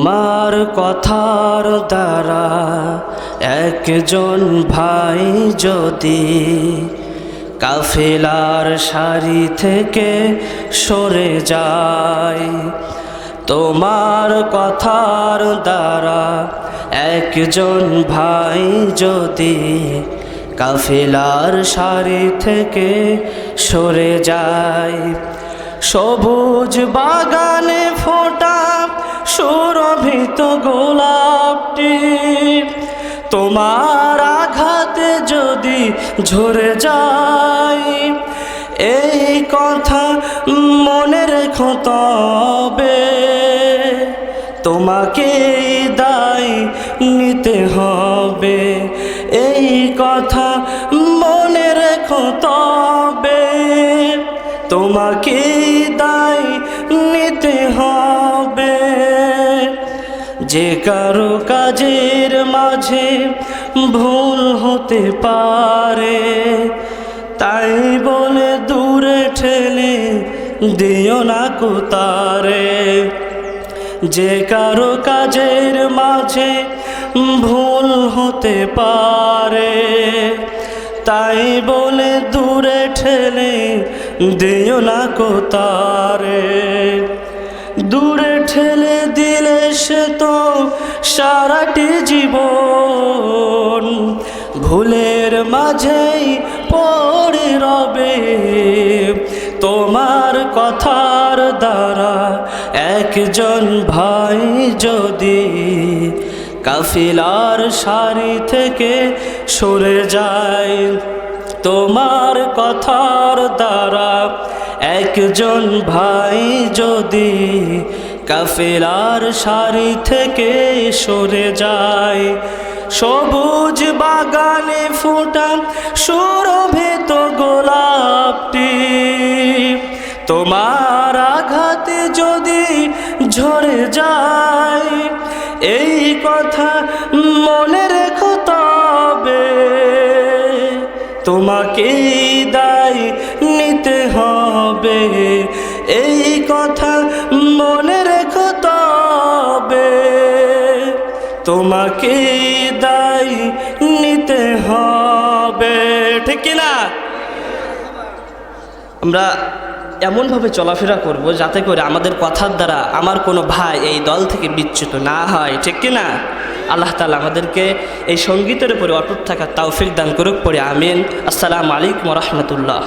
তোমার কথার দ্বারা একজন ভাই যদি কাফেলার সারি থেকে সরে যায়, তোমার কথার দ্বারা একজন ভাই যদি কাফেলার সারি থেকে সরে যায়, সবুজ বাগানে ফোটা সুরভিত গোলাপটি তোমার আঘাতে যদি ঝরে যায় এই কথা মনে রেখো তবে। তোমাকে দায় নিতে হবে, এই কথা মনে রেখো তবে। তোমাকে দায় নিতে হবে। যে কারও কাজের মাঝে ভুল হতে পারে, তাই বলে দূরে ঠেলে দিও না কুতারে। যে কারও কাজের মাঝে ভুল হতে পারে, তাই বলে দূরে ঠেলে দিও না কোতারে। দূরে ঠেলে দিলে সে তো সারাটি জীবন ভুলের মাঝেই পড়ে রবে। তোমার কথার দ্বারা একজন ভাই যদি কাফিলার সারি থেকে সরে যায়, তোমার কথার দ্বারা একজন ভাই যদি কাফেলার সারি থেকে সরে যায়। সবুজ বাগানে ফোটা সুরভিত গোলাপটি। তোমার আঘাতে যদি ঝরে যায়, এই কথা মনে রেখো তবে। তোমাকে দায় নিতে হবে। এই কথা মনে তোমাকে দায় নিতে হবে। ঠিক না আমরা এমনভাবে চলাফেরা করব যাতে করে আমাদের কথার দ্বারা আমার কোনো ভাই এই দল থেকে বিচ্যুত না হয়। ঠিক কি না আল্লাহ তালা আমাদেরকে এই সঙ্গীতের উপরে অটুট থাকার তৌফিক দান করুক, পড়ে আমিন। আসসালামু আলাইকুম রহমতুল্লাহ।